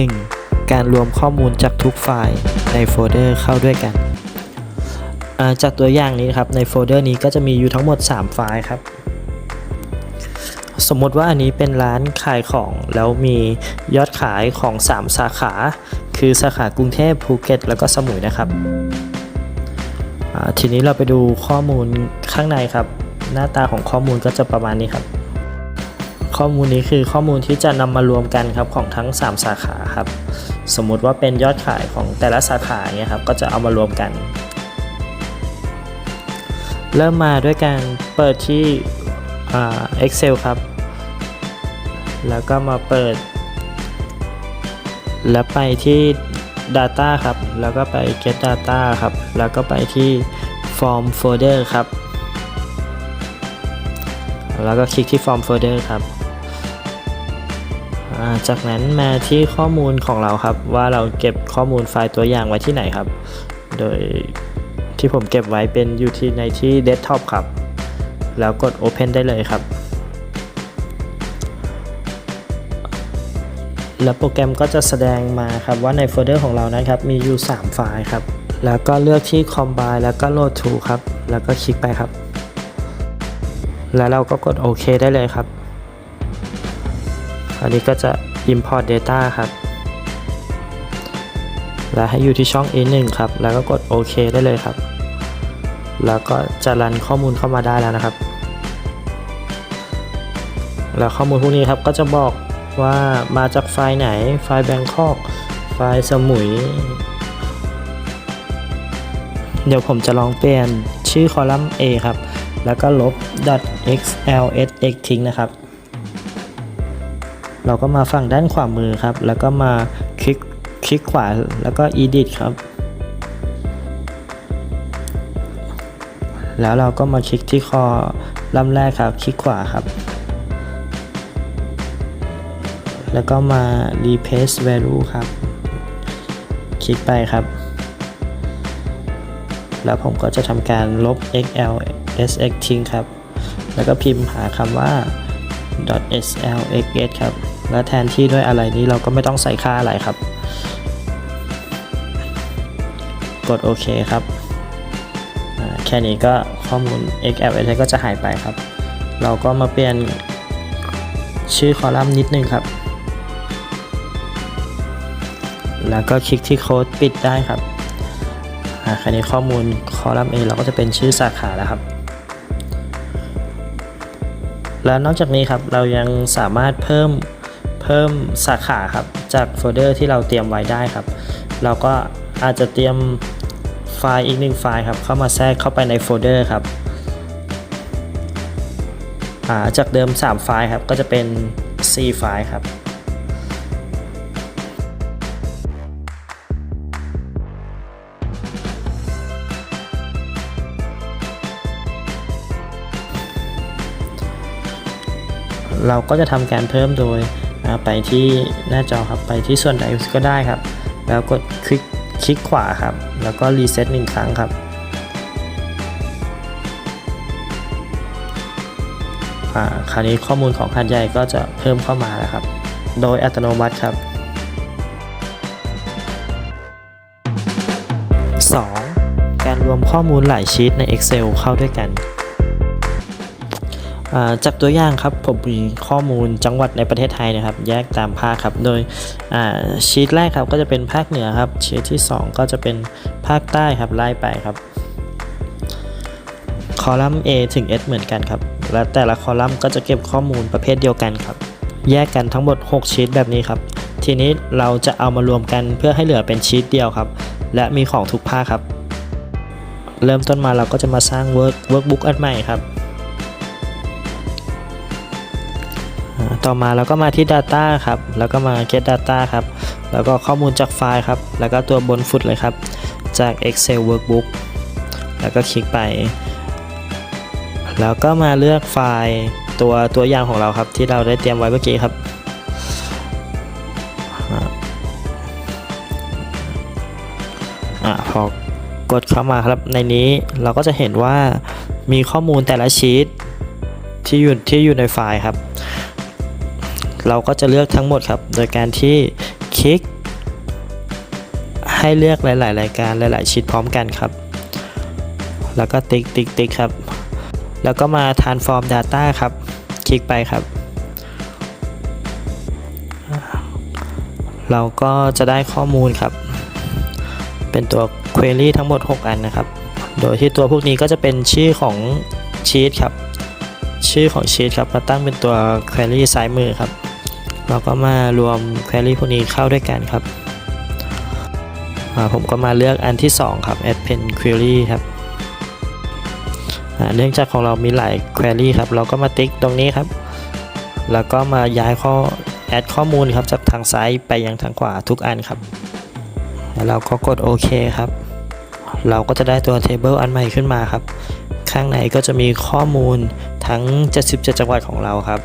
1. การรวมข้อมูลจากทุกไฟล์ในโฟลเดอร์เข้าด้วยกัน จากตัวอย่างนี้นะครับในโฟลเดอร์นี้ก็จะมีอยู่ทั้งหมด 3 ไฟล์ครับ สมมติว่าอันนี้เป็นร้านขายของแล้วมียอดขายของ 3 สาขา คือสาขากรุงเทพภูเก็ต แล้วก็สมุยนะครับ ทีนี้เราไปดูข้อมูลข้างในครับ หน้าตาของข้อมูลก็จะประมาณนี้ครับ ข้อมูลนี้คือข้อมูลที่จะนำมารวมกันครับของทั้ง 3 สาขาครับ สมมุติว่าเป็นยอดขายของแต่ละสาขาเนี่ยครับก็จะเอามารวมกัน เริ่มมาด้วยการเปิดที่ Excel ครับ แล้วก็มาเปิด แล้วไปที่ Data ครับ แล้วก็ไป Get Data ครับ แล้วก็ไปที่ Form Folder ครับ แล้วก็คลิกที่ Form Folder ครับ จากนั้นมาที่ข้อมูลของเราครับ ว่าเราเก็บข้อมูลไฟล์ตัวอย่างไว้ที่ไหนครับ โดยที่ผมเก็บไว้เป็นอยู่ที่ในที่ Desktop ครับ แล้วกด Open ได้เลยครับ แล้วโปรแกรมก็จะแสดงมาครับว่าในโฟลเดอร์ของเรานะครับมีอยู่ 3 ไฟล์ครับ แล้วก็เลือกที่ Combine แล้วก็ Load to ครับ แล้วก็คลิกไปครับ แล้วเราก็กดโอเคได้เลยครับ อันนี้ก็จะ Import Data ครับ แล้วให้อยู่ที่ช่อง A1 ครับ แล้วก็กดโอเคได้เลยครับ แล้วก็จะรันข้อมูลเข้ามาได้แล้วนะครับ แล้วข้อมูลพวกนี้ครับก็จะบอกว่ามาจากไฟล์ไหน ไฟล์แบงคอกไฟล์สมุย เดี๋ยวผมจะลองเปลี่ยนชื่อคอลัมน์ A ครับ แล้วก็ลบ .xlsx ทิ้งนะครับ เราก็มาฝั่งด้านขวามือครับ แล้วก็มาคลิกคลิกขวาแล้วก็ edit ครับ แล้วเราก็มาคลิกที่คอลัมแรกครับ คลิกขวาครับ แล้วก็มา replace value ครับ คลิกไปครับ แล้วผมก็จะทำการลบ xlsx ทิ้งครับ แล้วก็พิมพ์หาคำว่า .slx ครับ แล้วแทนที่ด้วยอะไรนี้เราก็ไม่ต้องใส่ค่าอะไรครับ กดโอเคครับแค่นี้ก็ข้อมูล XLS ก็จะหายไปครับ เราก็มาเปลี่ยนชื่อคอลัมน์นิดนึงครับ แล้วก็คลิกที่โค้ดปิดได้ครับอ่าคราวนี้ข้อมูลคอลัมน์ A เราก็จะเป็นชื่อสาขาแล้วครับ แล้วนอกจากนี้ครับเรายังสามารถเพิ่ม เพิ่มสาขาครับ จากโฟลเดอร์ที่เราเตรียมไว้ได้ครับ เราก็อาจจะเตรียมไฟล์อีกหนึ่งไฟล์ครับ เข้ามาแทรกเข้าไปในโฟลเดอร์ครับาจากเดิม 3 ไฟล์ครับ ก็จะเป็น4ไฟล์ครับเราก็จะทำการเพิ่มโดย อ่าไปที่หน้าจอครับไปที่ส่วนใดก็ได้ครับ แล้วกดคลิกคลิกขวาครับ แล้วก็รีเซ็ตหนึ่งครั้งครับอ่าคราวนี้ข้อมูลของหัดใหญ่ก็จะเพิ่มเข้ามาแล้วครับ โดยอัตโนมัติครับ 2. การรวมข้อมูลหลายชีตใน Excel เข้าด้วยกัน จากตัวอย่างครับผมมีข้อมูลจังหวัดในประเทศไทยนะครับ แยกตามภาคครับ โดยชีตแรกครับก็จะเป็นภาคเหนือครับชีตที่ 2 ก็จะเป็นภาคใต้ครับไล่ไปครับ คอลัมน์ A ถึง S เหมือนกันครับ และแต่ละคอลัมน์ก็จะเก็บข้อมูลประเภทเดียวกันครับ แยกกันทั้งหมด 6 ชีตแบบนี้ครับ ทีนี้เราจะเอามารวมกันเพื่อให้เหลือเป็นชีตเดียวครับ และมีของทุกภาคครับ เริ่มต้นมาเราก็จะมาสร้าง work workbook อันใหม่ครับ ต่อมาเราก็มาที่ Data ครับ แล้วก็มา Get Data ครับ แล้วก็ข้อมูลจากไฟล์ครับ แล้วก็ตัวบนฟุตเลยครับ จาก Excel Workbook แล้วก็คลิกไป แล้วก็มาเลือกไฟล์ตัวตัวอย่างของเราครับ ที่เราได้เตรียมไว้เมื่อกี้ครับอ่าอ่าพอกดเข้ามาครับในนี้เราก็จะเห็นว่ามีข้อมูลแต่ละชีตที่อยู่ที่อยู่ในไฟล์ครับ เราก็จะเลือกทั้งหมดครับ โดยการที่คลิก ให้เลือกหลาย ๆ รายการหลาย ๆชีตพร้อมกันครับ แล้วก็ติ๊กติ๊กติ๊กครับ แล้วก็มา transform data ครับ คลิกไปครับ เราก็จะได้ข้อมูลครับ เป็นตัว query ทั้งหมด 6 อันนะครับ โดยที่ตัวพวกนี้ก็จะเป็นชื่อของชีตครับชื่อของชีตครับมาตั้งเป็นตัว query ซ้ายมือครับ เราก็มารวม query พวกนี้เข้าด้วยกันครับ ผมก็มาเลือกอันที่ 2 ครับ append query ครับเนื่องจากของเรามีหลาย query ครับ เราก็มาติ๊กตรงนี้ครับ แล้วก็มาย้ายข้อ add ข้อมูลครับจากทางซ้ายไปยังทางขวาทุกอันครับ แล้วเราก็กดโอเคครับ เราก็จะได้ตัว table อันใหม่ขึ้นมาครับ ข้างในก็จะมีข้อมูลทั้ง 77 จังหวัดของเราครับ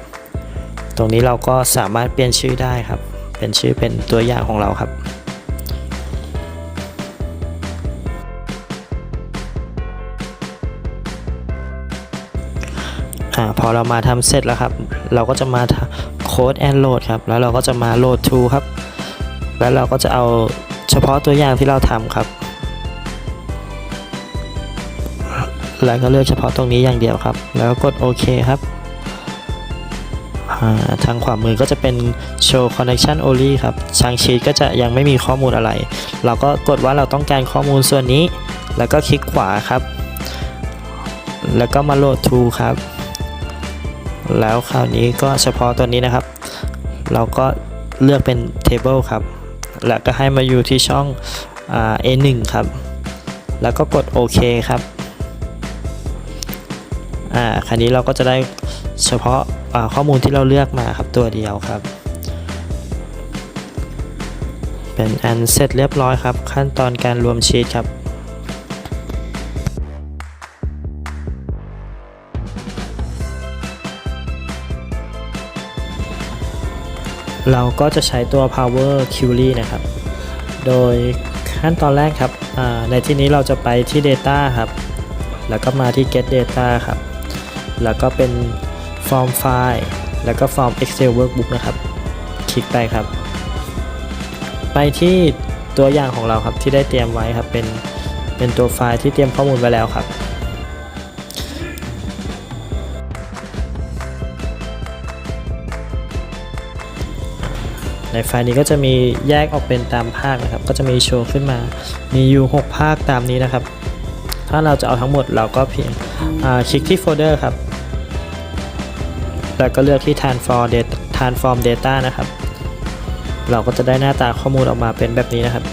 ตรงนี้เราก็สามารถเปลี่ยนชื่อได้ครับ เป็นชื่อเป็นตัวอย่างของเราครับอพอเรามาทำเสร็จแล้วครับ เราก็จะมาโค้ดแอนโหลดครับ แล้วเราก็จะมาโหลด to ครับ แล้วเราก็จะเอาเฉพาะตัวอย่างที่เราทำครับ แล้วก็เลือกเฉพาะตรงนี้อย่างเดียวครับ แล้วก็กดโอเคครับ ทางขวามือก็จะเป็น show connection only ครับทางชีตก็จะยังไม่มีข้อมูลอะไร เราก็กดว่าเราต้องการข้อมูลส่วนนี้ แล้วก็คลิกขวาครับ แล้วก็มาโหลด to ครับ แล้วคราวนี้ก็เฉพาะตัวนี้นะครับ เราก็เลือกเป็น table ครับ แล้วก็ให้มาอยู่ที่ช่อง A1 ครับ แล้วก็กดโอเคครับ อ่า คราวนี้เราก็จะได้ เฉพาะข้อมูลที่เราเลือกมาครับตัวเดียวครับ เป็นอันเสร็จเรียบร้อยครับ ขั้นตอนการรวมชีตครับเราก็จะใช้ตัว power query นะครับ โดยขั้นตอนแรกครับ ในที่นี้เราจะไปที่ data ครับ แล้วก็มาที่ get data ครับ แล้วก็เป็น form file แล้วก็ form excel workbook นะครับ คลิกไปครับ ไปที่ตัวอย่างของเราครับที่ได้เตรียมไว้ครับเป็นเป็นตัวไฟล์ที่เตรียมข้อมูลไว้แล้วครับ ในไฟล์นี้ก็จะมีแยกออกเป็นตามภาคนะครับ ก็จะมีโชว์ขึ้นมา มีอยู่ 6 ภาคตามนี้นะครับ ถ้าเราจะเอาทั้งหมดเราก็เพียงคลิกที่โฟลเดอร์ครับ แล้วก็เลือกที่ transform data transform data นะครับ เราก็จะได้หน้าตาข้อมูลออกมาเป็นแบบนี้นะครับ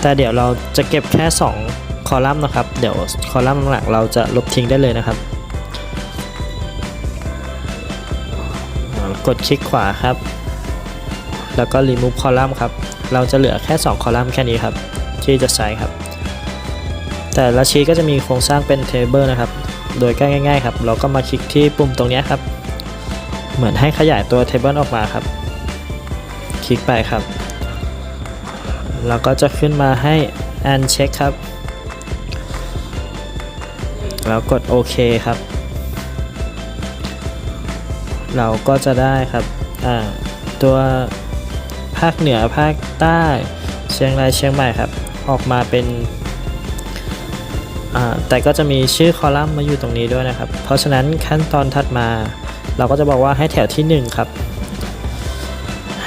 แต่เดี๋ยวเราจะเก็บแค่ 2 คอลัมน์นะครับ เดี๋ยวคอลัมน์หลังเราจะลบทิ้งได้เลยนะครับ กดคลิกขวาครับ แล้วก็ remove column ครับ เราจะเหลือแค่ 2 คอลัมน์แค่นี้ครับ ที่จะใช้ครับแต่ละชีทก็จะมีโครงสร้างเป็น table นะครับ โดยก็ง่ายๆครับ เราก็มาคลิกที่ปุ่มตรงนี้ครับ เหมือนให้ขยายตัว table ออกมาครับ คลิกไปครับเราก็จะขึ้นมาให้ uncheck ครับ แล้วกดโอเคครับ เราก็จะได้ครับตัวภาคเหนือภาคใต้ เชียงรายเชียงใหม่ครับ ออกมาเป็น แต่ก็จะมีชื่อคอลัมน์มาอยู่ตรงนี้ด้วยนะครับ เพราะฉะนั้นขั้นตอนถัดมา เราก็จะบอกว่าให้แถวที่ 1 ครับ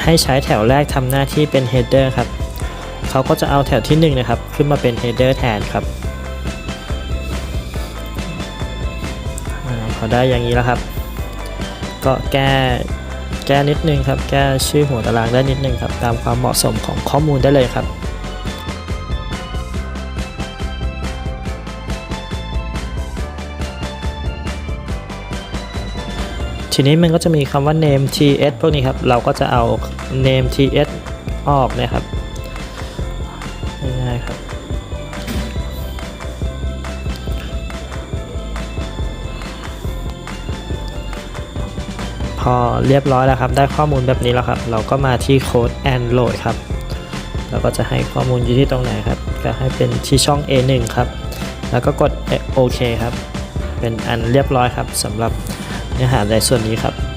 ให้ใช้แถวแรกทำหน้าที่เป็น header ครับเขาก็จะเอาแถวที่1นะครับขึ้นมาเป็น header แทนครับอาพอได้อย่างนี้แล้วครับ ก็แก้แก้นิดนึงครับ แก้ชื่อหัวตารางได้นิดนึงครับ ตามความเหมาะสมของข้อมูลได้เลยครับ ทีนี้มันก็จะมีคำว่า name ts พวกนี้ครับ เราก็จะเอา name ts ออกนะครับง่ายๆครับ พอเรียบร้อยแล้วครับ ได้ข้อมูลแบบนี้แล้วครับ เราก็มาที่โค้ด and load ครับ เราก็จะให้ข้อมูลอยู่ที่ตรงไหนครับ ก็ให้เป็นที่ช่อง A1 ครับ แล้วก็กดโอเคครับ เป็นอันเรียบร้อยครับสำหรับ เนื้อหาในส่วนนี้ครับ